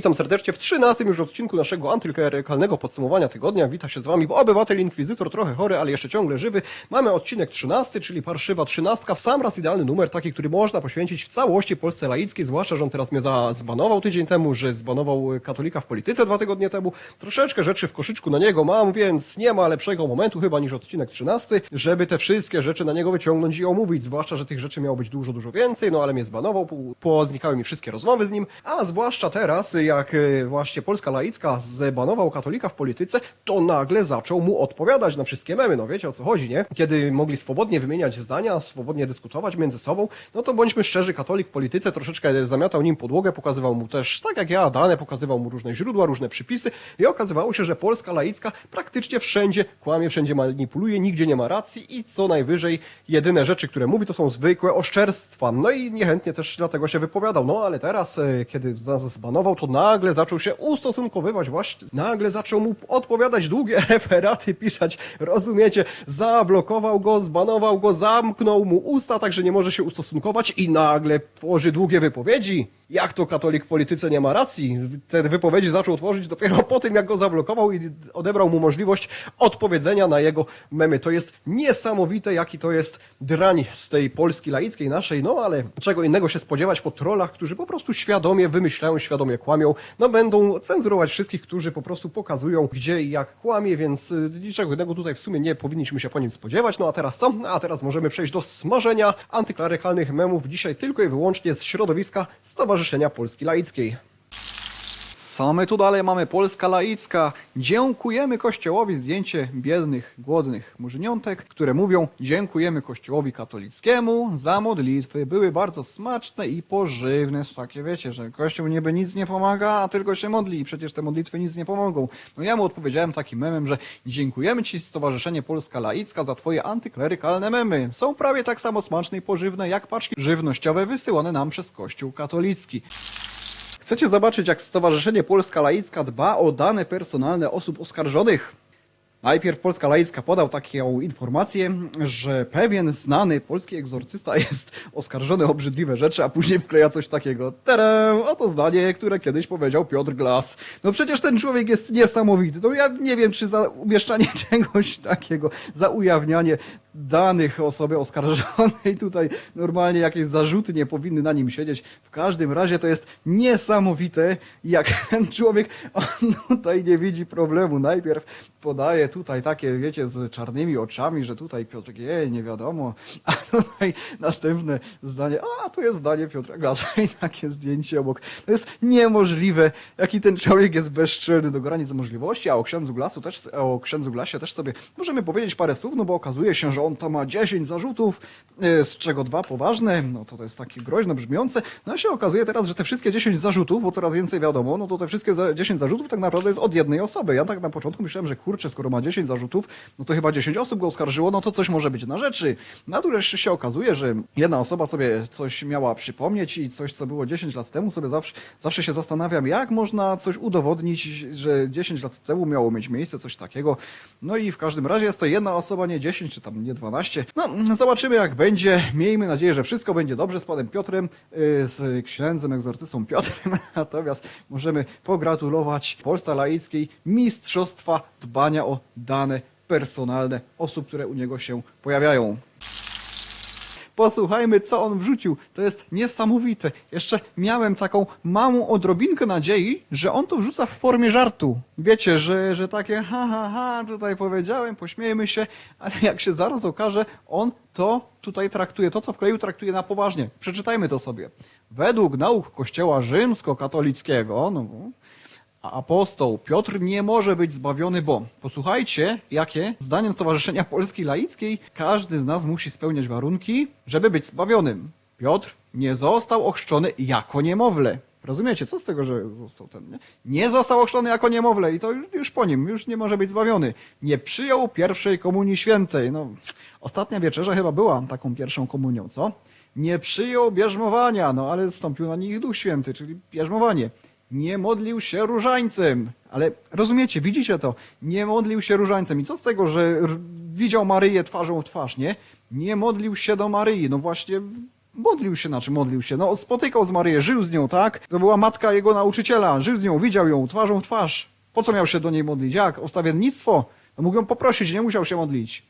Witam serdecznie w 13 już odcinku naszego antyklerykalnego podsumowania tygodnia. Wita się z Wami obywatel Inkwizytor, trochę chory, ale jeszcze ciągle żywy. Mamy odcinek 13, czyli parszywa 13, w sam raz idealny numer, taki, który można poświęcić w całości Polsce laickiej, zwłaszcza, że on teraz mnie zbanował tydzień temu, że zbanował katolika w polityce dwa tygodnie temu. Troszeczkę rzeczy w koszyczku na niego mam, więc nie ma lepszego momentu chyba niż odcinek 13, żeby te wszystkie rzeczy na niego wyciągnąć i omówić, zwłaszcza, że tych rzeczy miało być dużo, dużo więcej, no ale mnie zbanował, po- poznikały mi wszystkie rozmowy z nim, a zwłaszcza teraz, jak e, właśnie Polska laicka zbanował katolika w polityce, to nagle zaczął mu odpowiadać na wszystkie memy, no wiecie o co chodzi, nie? Kiedy mogli swobodnie wymieniać zdania, swobodnie dyskutować między sobą, no to bądźmy szczerzy, katolik w polityce troszeczkę zamiatał nim podłogę, pokazywał mu też, tak jak ja, dane, pokazywał mu różne źródła, różne przypisy i okazywało się, że Polska laicka praktycznie wszędzie kłamie, wszędzie manipuluje, nigdzie nie ma racji i co najwyżej jedyne rzeczy, które mówi, to są zwykłe oszczerstwa. No i niechętnie też dlatego się wypowiadał. No ale teraz, e, kiedy nas zbanował, to nagle zaczął się ustosunkowywać właśnie, nagle zaczął mu odpowiadać długie referaty, pisać, rozumiecie, zablokował go, zbanował go, zamknął mu usta, także nie może się ustosunkować i nagle tworzy długie wypowiedzi. Jak to katolik w polityce nie ma racji? Te wypowiedzi zaczął tworzyć dopiero po tym, jak go zablokował i odebrał mu możliwość odpowiedzenia na jego memy. To jest niesamowite, jaki to jest drań z tej Polski laickiej naszej, no ale czego innego się spodziewać po trollach, którzy po prostu świadomie wymyślają, świadomie kłamią. No będą cenzurować wszystkich, którzy po prostu pokazują, gdzie i jak kłamie, więc y, niczego innego tutaj w sumie nie powinniśmy się po nim spodziewać. No a teraz co? A teraz możemy przejść do smażenia antyklerykalnych memów dzisiaj tylko i wyłącznie z środowiska Stowarzyszenia Polski Laickiej. Co my tu dalej mamy? Polska laicka. Dziękujemy Kościołowi zdjęcie biednych, głodnych murzyniątek, które mówią dziękujemy Kościołowi katolickiemu za modlitwy. Były bardzo smaczne i pożywne. Takie wiecie, że Kościół niby nic nie pomaga, a tylko się modli i przecież te modlitwy nic nie pomogą. No ja mu odpowiedziałem takim memem, że dziękujemy Ci Stowarzyszenie Polska Laicka za Twoje antyklerykalne memy. Są prawie tak samo smaczne i pożywne jak paczki żywnościowe wysyłane nam przez Kościół katolicki. Chcecie zobaczyć, jak Stowarzyszenie Polska Laicka dba o dane personalne osób oskarżonych? Najpierw Polska Laicka podał taką informację, że pewien znany polski egzorcysta jest oskarżony o obrzydliwe rzeczy, a później wkleja coś takiego. Terem, oto zdanie, które kiedyś powiedział Piotr Glas. No przecież ten człowiek jest niesamowity. No ja nie wiem, czy za umieszczanie czegoś takiego, za ujawnianie danych osoby oskarżonej tutaj normalnie jakieś zarzuty nie powinny na nim siedzieć. W każdym razie to jest niesamowite, jak ten człowiek on tutaj nie widzi problemu. Najpierw podaje tutaj takie, wiecie, z czarnymi oczami, że tutaj Piotr G, nie wiadomo, a tutaj następne zdanie, a to jest zdanie Piotra Glasa i takie zdjęcie obok. To jest niemożliwe, jaki ten człowiek jest bezczelny do granic możliwości, a o księdzu Glasu też, o księdzu Glasie też sobie możemy powiedzieć parę słów, no bo okazuje się, że on to ma 10 zarzutów, e, z czego dwa poważne, no to to jest takie groźno brzmiące, no a się okazuje teraz, że te wszystkie 10 zarzutów, bo coraz więcej wiadomo, no to te wszystkie za- 10 zarzutów tak naprawdę jest od jednej osoby. Ja tak na początku myślałem, że kurczę, skoro ma 10 zarzutów, no to chyba 10 osób go oskarżyło, no to coś może być na rzeczy. No tu jeszcze się okazuje, że jedna osoba sobie coś miała przypomnieć i coś, co było 10 lat temu, sobie zawsze, zawsze się zastanawiam, jak można coś udowodnić, że 10 lat temu miało mieć miejsce coś takiego. No i w każdym razie jest to jedna osoba, nie 10 czy tam nie 12. No, zobaczymy jak będzie. Miejmy nadzieję, że wszystko będzie dobrze z panem Piotrem, yy, z księdzem egzorcystą Piotrem. Natomiast możemy pogratulować Polsce Laickiej mistrzostwa dbania o dane personalne osób, które u niego się pojawiają. Posłuchajmy, co on wrzucił. To jest niesamowite. Jeszcze miałem taką małą odrobinkę nadziei, że on to wrzuca w formie żartu. Wiecie, że, że takie ha, ha, ha, tutaj powiedziałem, pośmiejmy się, ale jak się zaraz okaże, on to tutaj traktuje, to co wkleił, traktuje na poważnie. Przeczytajmy to sobie. Według nauk Kościoła rzymskokatolickiego, no, a apostoł Piotr nie może być zbawiony, bo posłuchajcie, jakie zdaniem Stowarzyszenia Polski Laickiej każdy z nas musi spełniać warunki, żeby być zbawionym. Piotr nie został ochrzczony jako niemowlę. Rozumiecie, co z tego, że został ten, nie? Nie został ochrzczony jako niemowlę i to już, po nim, już nie może być zbawiony. Nie przyjął pierwszej komunii świętej. No, ostatnia wieczerza chyba była taką pierwszą komunią, co? Nie przyjął bierzmowania, no ale stąpił na nich Duch Święty, czyli bierzmowanie nie modlił się różańcem. Ale rozumiecie, widzicie to? Nie modlił się różańcem. I co z tego, że widział Maryję twarzą w twarz, nie? Nie modlił się do Maryi. No właśnie modlił się, znaczy modlił się, no spotykał z Maryję, żył z nią, tak? To była matka jego nauczyciela, żył z nią, widział ją twarzą w twarz. Po co miał się do niej modlić? Jak? O stawiennictwo? No mógł ją poprosić, nie musiał się modlić.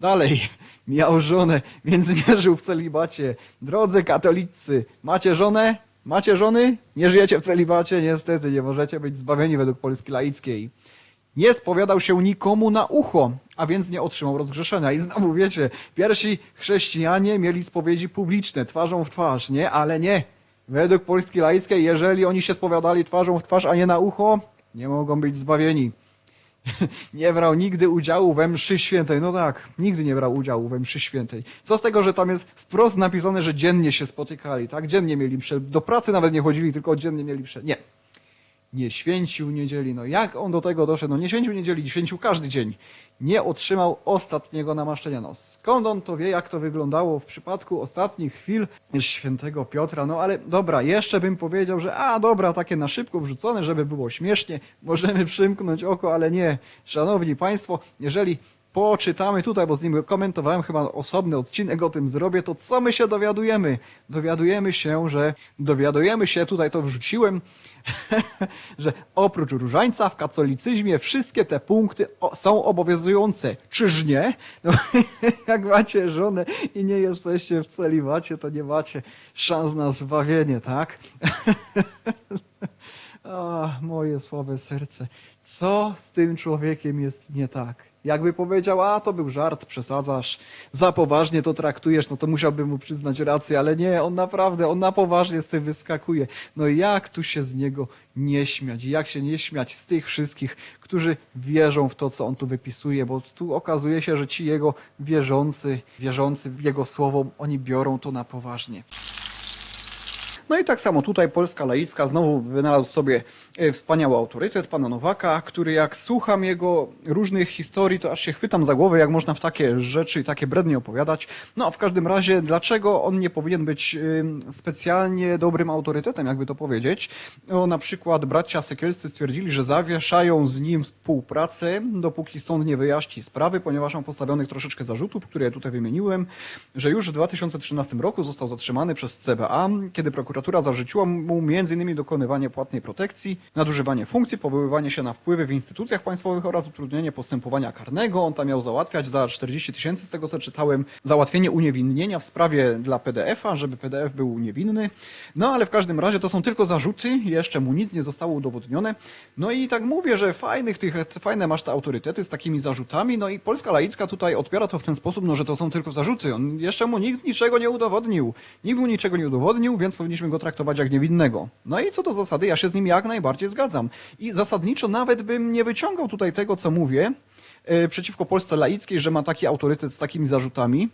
Dalej, miał żonę, więc nie żył w celibacie. Drodzy katolicy, macie żonę? Macie żony? Nie żyjecie w celibacie? Niestety, nie możecie być zbawieni według Polski laickiej. Nie spowiadał się nikomu na ucho, a więc nie otrzymał rozgrzeszenia. I znowu wiecie, pierwsi chrześcijanie mieli spowiedzi publiczne, twarzą w twarz, nie? Ale nie. Według Polski laickiej, jeżeli oni się spowiadali twarzą w twarz, a nie na ucho, nie mogą być zbawieni nie brał nigdy udziału we mszy świętej. No tak, nigdy nie brał udziału we mszy świętej. Co z tego, że tam jest wprost napisane, że dziennie się spotykali, tak? Dziennie mieli mszę. Do pracy nawet nie chodzili, tylko dziennie mieli mszę. Nie. Nie święcił niedzieli. No jak on do tego doszedł? No nie święcił niedzieli, święcił każdy dzień. Nie otrzymał ostatniego namaszczenia. No skąd on to wie, jak to wyglądało w przypadku ostatnich chwil świętego Piotra? No ale dobra, jeszcze bym powiedział, że a dobra, takie na szybko wrzucone, żeby było śmiesznie, możemy przymknąć oko, ale nie. Szanowni Państwo, jeżeli poczytamy tutaj, bo z nim komentowałem chyba osobny odcinek o tym zrobię, to co my się dowiadujemy? Dowiadujemy się, że dowiadujemy się, tutaj to wrzuciłem, że oprócz różańca w katolicyzmie wszystkie te punkty są obowiązujące. Czyż nie? No, jak macie żonę i nie jesteście w celibacie, to nie macie szans na zbawienie, tak? A, moje słabe serce. Co z tym człowiekiem jest nie tak? Jakby powiedział, a to był żart, przesadzasz, za poważnie to traktujesz, no to musiałbym mu przyznać rację, ale nie, on naprawdę, on na poważnie z tym wyskakuje. No jak tu się z niego nie śmiać? Jak się nie śmiać z tych wszystkich, którzy wierzą w to, co on tu wypisuje, bo tu okazuje się, że ci jego wierzący, wierzący w jego słowo, oni biorą to na poważnie. No i tak samo tutaj Polska Laicka znowu wynalazł sobie e, wspaniały autorytet pana Nowaka, który jak słucham jego różnych historii, to aż się chwytam za głowę, jak można w takie rzeczy i takie brednie opowiadać. No w każdym razie, dlaczego on nie powinien być ym, specjalnie dobrym autorytetem, jakby to powiedzieć? O, na przykład bracia Sekielscy stwierdzili, że zawieszają z nim współpracę, dopóki sąd nie wyjaśni sprawy, ponieważ mam postawionych troszeczkę zarzutów, które ja tutaj wymieniłem, że już w 2013 roku został zatrzymany przez CBA, kiedy prokuratura zarzuciła mu m.in. dokonywanie płatnej protekcji, nadużywanie funkcji, powoływanie się na wpływy w instytucjach państwowych oraz utrudnienie postępowania karnego. On tam miał załatwiać za 40 tysięcy, z tego co czytałem, załatwienie uniewinnienia w sprawie dla PDF-a, żeby PDF był niewinny. No ale w każdym razie to są tylko zarzuty, jeszcze mu nic nie zostało udowodnione. No i tak mówię, że fajnych tych, fajne masz te autorytety z takimi zarzutami, no i Polska Laicka tutaj odbiera to w ten sposób, no że to są tylko zarzuty. On jeszcze mu nikt niczego nie udowodnił. Nikt mu niczego nie udowodnił, więc powinniśmy go traktować jak niewinnego. No i co do zasady, ja się z nim jak najbardziej zgadzam. I zasadniczo nawet bym nie wyciągał tutaj tego, co mówię, e, przeciwko Polsce laickiej, że ma taki autorytet z takimi zarzutami.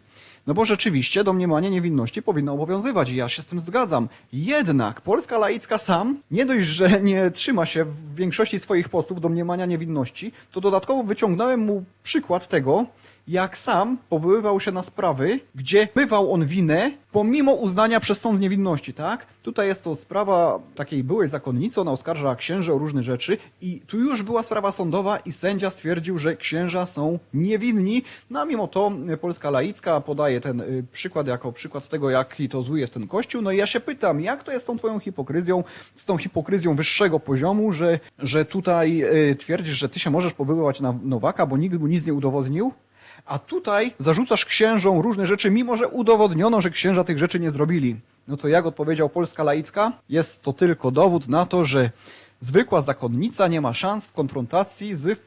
No bo rzeczywiście domniemanie niewinności powinno obowiązywać i ja się z tym zgadzam. Jednak Polska laicka sam nie dość, że nie trzyma się w większości swoich postów domniemania niewinności, to dodatkowo wyciągnąłem mu przykład tego, jak sam powoływał się na sprawy, gdzie bywał on winę pomimo uznania przez sąd niewinności, tak? Tutaj jest to sprawa takiej byłej zakonnicy, ona oskarża księży o różne rzeczy i tu już była sprawa sądowa i sędzia stwierdził, że księża są niewinni, no a mimo to y, Polska Laicka podaje ten y, przykład jako przykład tego, jaki to zły jest ten kościół, no i ja się pytam, jak to jest z tą twoją hipokryzją, z tą hipokryzją wyższego poziomu, że, że tutaj y, twierdzisz, że ty się możesz powoływać na Nowaka, bo nikt mu nic nie udowodnił? A tutaj zarzucasz księżom różne rzeczy, mimo że udowodniono, że księża tych rzeczy nie zrobili. No to jak odpowiedział Polska laicka? Jest to tylko dowód na to, że zwykła zakonnica nie ma szans w konfrontacji z,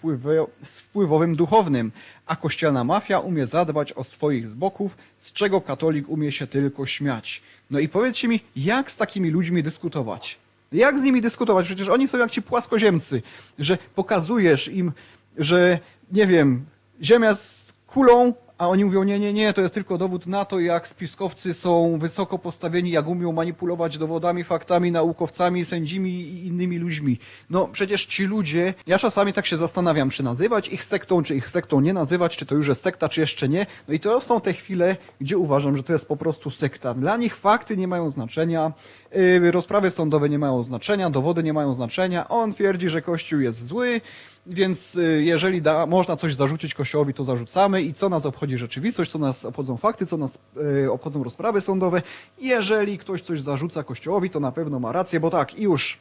z wpływowym duchownym, a kościelna mafia umie zadbać o swoich zboków, z czego katolik umie się tylko śmiać. No i powiedzcie mi, jak z takimi ludźmi dyskutować? Jak z nimi dyskutować? Przecież oni są jak ci płaskoziemcy, że pokazujesz im, że nie wiem, Ziemia z kulą, a oni mówią, nie, nie, nie, to jest tylko dowód na to, jak spiskowcy są wysoko postawieni, jak umią manipulować dowodami, faktami, naukowcami, sędzimi i innymi ludźmi. No przecież ci ludzie, ja czasami tak się zastanawiam, czy nazywać ich sektą, czy ich sektą nie nazywać, czy to już jest sekta, czy jeszcze nie. No i to są te chwile, gdzie uważam, że to jest po prostu sekta. Dla nich fakty nie mają znaczenia, yy, rozprawy sądowe nie mają znaczenia, dowody nie mają znaczenia. On twierdzi, że Kościół jest zły, więc yy, jeżeli da, można coś zarzucić Kościołowi, to zarzucamy. I co nas obchodzi rzeczywistość, co nas obchodzą fakty, co nas yy, obchodzą rozprawy sądowe. Jeżeli ktoś coś zarzuca Kościołowi, to na pewno ma rację, bo tak, i już.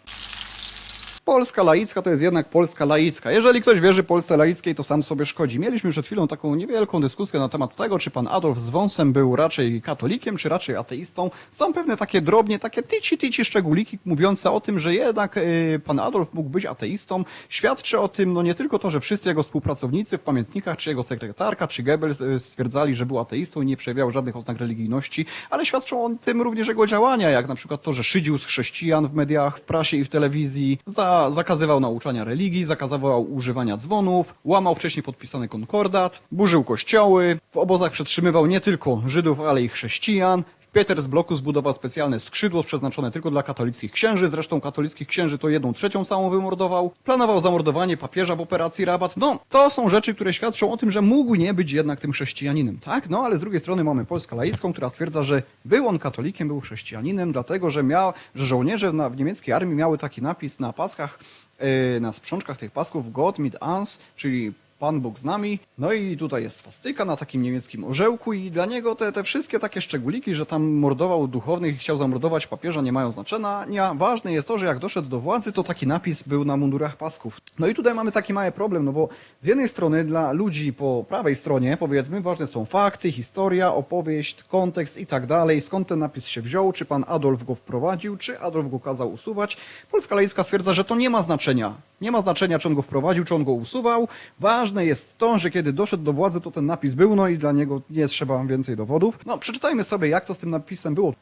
Polska laicka to jest jednak Polska laicka. Jeżeli ktoś wierzy Polsce laickiej, to sam sobie szkodzi. Mieliśmy przed chwilą taką niewielką dyskusję na temat tego, czy pan Adolf z wąsem był raczej katolikiem, czy raczej ateistą. Są pewne takie drobnie, takie tyci, tyci szczególiki mówiące o tym, że jednak y, pan Adolf mógł być ateistą. Świadczy o tym no nie tylko to, że wszyscy jego współpracownicy w pamiętnikach, czy jego sekretarka, czy Goebbels y, stwierdzali, że był ateistą i nie przejawiał żadnych oznak religijności, ale świadczą o tym również jego działania, jak na przykład to, że szydził z chrześcijan w mediach, w prasie i w telewizji, za, zakazywał nauczania religii, zakazywał używania dzwonów, łamał wcześniej podpisany konkordat, burzył kościoły, w obozach przetrzymywał nie tylko Żydów, ale i chrześcijan. W Petersbloku zbudował specjalne skrzydło przeznaczone tylko dla katolickich księży, zresztą katolickich księży to jedną trzecią całą wymordował. Planował zamordowanie papieża w operacji Rabat. No, to są rzeczy, które świadczą o tym, że mógł nie być jednak tym chrześcijaninem, tak? No, ale z drugiej strony mamy Polskę laicką, która stwierdza, że był on katolikiem, był chrześcijaninem, dlatego, że miał, że żołnierze w niemieckiej armii miały taki napis na paskach, yy, na sprzączkach tych pasków God mit uns, czyli Pan Bóg z nami. No i tutaj jest swastyka na takim niemieckim orzełku i dla niego te, te wszystkie takie szczególiki, że tam mordował duchownych i chciał zamordować papieża nie mają znaczenia. Ważne jest to, że jak doszedł do władzy, to taki napis był na mundurach pasków. No i tutaj mamy taki mały problem, no bo z jednej strony dla ludzi po prawej stronie, powiedzmy, ważne są fakty, historia, opowieść, kontekst i tak dalej, skąd ten napis się wziął, czy pan Adolf go wprowadził, czy Adolf go kazał usuwać. Polska laicka stwierdza, że to nie ma znaczenia. Nie ma znaczenia, czy on go wprowadził, czy on go usuwał. Ważne jest to, że kiedy doszedł do władzy, to ten napis był, no i dla niego nie trzeba więcej dowodów. No, przeczytajmy sobie, jak to z tym napisem było.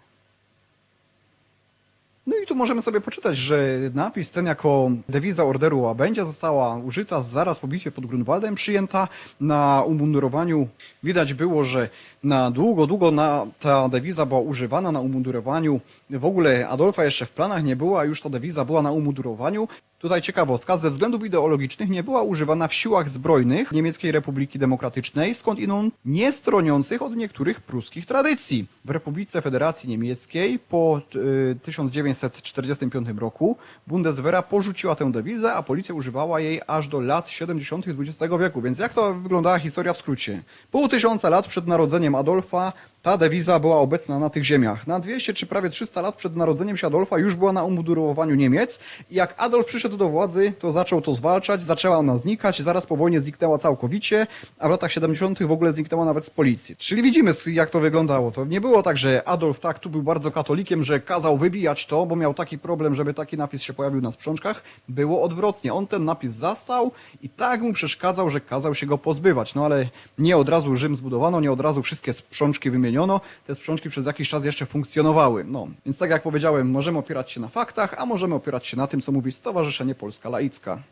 No i tu możemy sobie poczytać, że napis ten jako dewiza orderu łabędzia została użyta zaraz po bitwie pod Grunwaldem, przyjęta na umundurowaniu. Widać było, że na długo, długo na, ta dewiza była używana na umundurowaniu. W ogóle Adolfa jeszcze w planach nie było, a już ta dewiza była na umundurowaniu. Tutaj ciekawostka, ze względów ideologicznych nie była używana w siłach zbrojnych Niemieckiej Republiki Demokratycznej, skąd inąd nie stroniących od niektórych pruskich tradycji. W Republice Federacji Niemieckiej po y, 1945 roku Bundeswehra porzuciła tę dewizę, a policja używała jej aż do lat 70. XX wieku. Więc jak to wyglądała historia w skrócie? Pół tysiąca lat przed narodzeniem Adolfa ta dewiza była obecna na tych ziemiach. Na 200 czy prawie 300 lat przed narodzeniem się Adolfa już była na umudurowaniu Niemiec. I jak Adolf przyszedł do władzy, to zaczął to zwalczać, zaczęła ona znikać, zaraz po wojnie zniknęła całkowicie, a w latach 70. w ogóle zniknęła nawet z policji. Czyli widzimy, jak to wyglądało. To nie było tak, że Adolf tak tu był bardzo katolikiem, że kazał wybijać to, bo miał taki problem, żeby taki napis się pojawił na sprzączkach. Było odwrotnie. On ten napis zastał i tak mu przeszkadzał, że kazał się go pozbywać. No ale nie od razu Rzym zbudowano, nie od razu wszystkie sprzączki wymieniono. Te sprzączki przez jakiś czas jeszcze funkcjonowały. No, więc tak jak powiedziałem, możemy opierać się na faktach, a możemy opierać się na tym, co mówi Stowarzyszenie Polska Laicka.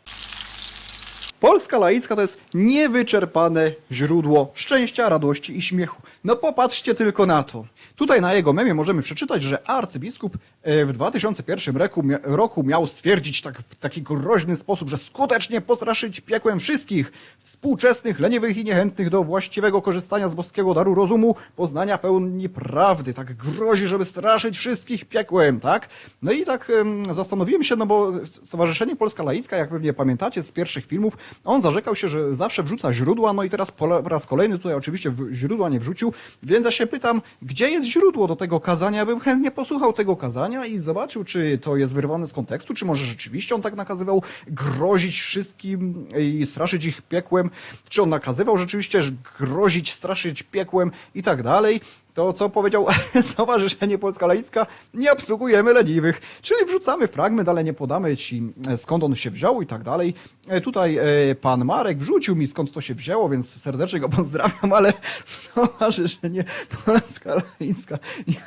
Polska laicka to jest niewyczerpane źródło szczęścia, radości i śmiechu. No popatrzcie tylko na to. Tutaj na jego memie możemy przeczytać, że arcybiskup e, w 2001 roku, roku miał stwierdzić tak, w taki groźny sposób, że skutecznie postraszyć piekłem wszystkich współczesnych, leniwych i niechętnych do właściwego korzystania z boskiego daru rozumu, poznania pełni prawdy. Tak grozi, żeby straszyć wszystkich piekłem, tak? No i tak em, zastanowiłem się, no bo Stowarzyszenie Polska Laicka, jak pewnie pamiętacie z pierwszych filmów, on zarzekał się, że zawsze wrzuca źródła, no i teraz po raz kolejny tutaj oczywiście źródła nie wrzucił, więc ja się pytam, gdzie jest źródło do tego kazania? Bym chętnie posłuchał tego kazania i zobaczył, czy to jest wyrwane z kontekstu, czy może rzeczywiście on tak nakazywał grozić wszystkim i straszyć ich piekłem, czy on nakazywał rzeczywiście grozić, straszyć piekłem i tak dalej. To, co powiedział Stowarzyszenie Polska Laicka, nie obsługujemy leniwych, czyli wrzucamy fragment, ale nie podamy ci e, skąd on się wziął i tak dalej. E, Tutaj e, pan Marek wrzucił mi skąd to się wzięło, więc serdecznie go pozdrawiam, ale Stowarzyszenie Polska Laicka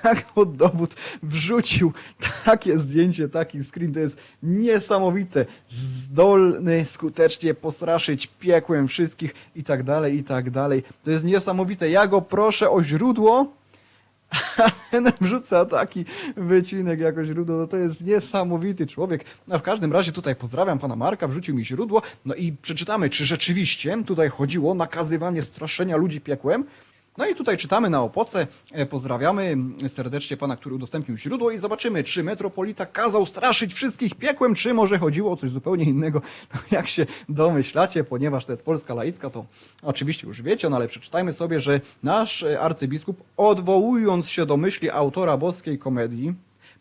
jako dowód wrzucił takie zdjęcie, taki screen, to jest niesamowite. Zdolny skutecznie postraszyć piekłem wszystkich i tak dalej, i tak dalej. To jest niesamowite. Ja go proszę o źródło, wrzuca taki wycinek jako źródło, no to jest niesamowity człowiek. No w każdym razie tutaj pozdrawiam pana Marka, wrzucił mi źródło, no i przeczytamy, czy rzeczywiście tutaj chodziło o nakazywanie straszenia ludzi piekłem, No i tutaj czytamy na opoce, e, pozdrawiamy serdecznie pana, który udostępnił źródło i zobaczymy, czy metropolita kazał straszyć wszystkich piekłem, czy może chodziło o coś zupełnie innego. No, jak się domyślacie, ponieważ to jest Polska laicka, to oczywiście już wiecie, no ale przeczytajmy sobie, że nasz e, arcybiskup, odwołując się do myśli autora boskiej komedii,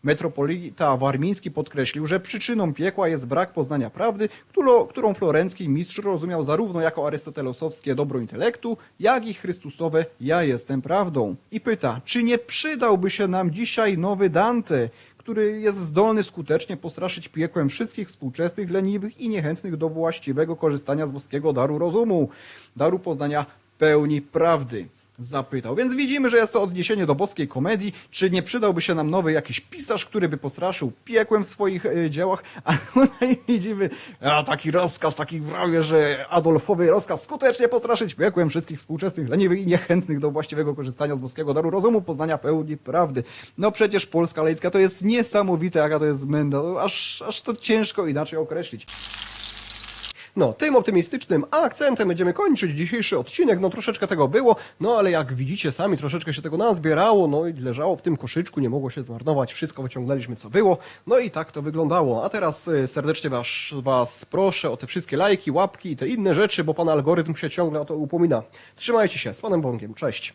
Metropolita Warmiński podkreślił, że przyczyną piekła jest brak poznania prawdy, którą, florencki mistrz rozumiał zarówno jako arystotelesowskie dobro intelektu, jak i chrystusowe ja jestem prawdą. I pyta, czy nie przydałby się nam dzisiaj nowy Dante, który jest zdolny skutecznie postraszyć piekłem wszystkich współczesnych, leniwych i niechętnych do właściwego korzystania z boskiego daru rozumu, daru poznania pełni prawdy zapytał. Więc widzimy, że jest to odniesienie do boskiej komedii. Czy nie przydałby się nam nowy jakiś pisarz, który by postraszył piekłem w swoich e, dziełach? A tutaj widzimy a, taki rozkaz, taki prawie, że Adolfowy rozkaz skutecznie postraszyć piekłem wszystkich współczesnych, leniwych i niechętnych do właściwego korzystania z boskiego daru rozumu, poznania pełni prawdy. No przecież Polska Lejska to jest niesamowite, jaka to jest menda. No, Aż, aż to ciężko inaczej określić. No, tym optymistycznym akcentem będziemy kończyć dzisiejszy odcinek. No, troszeczkę tego było, no ale jak widzicie sami, troszeczkę się tego nazbierało, no i leżało w tym koszyczku, nie mogło się zmarnować, wszystko wyciągnęliśmy co było, no i tak to wyglądało. A teraz y, serdecznie was, was proszę o te wszystkie lajki, łapki i te inne rzeczy, bo pan algorytm się ciągle o to upomina. Trzymajcie się, z panem Bąkiem, cześć.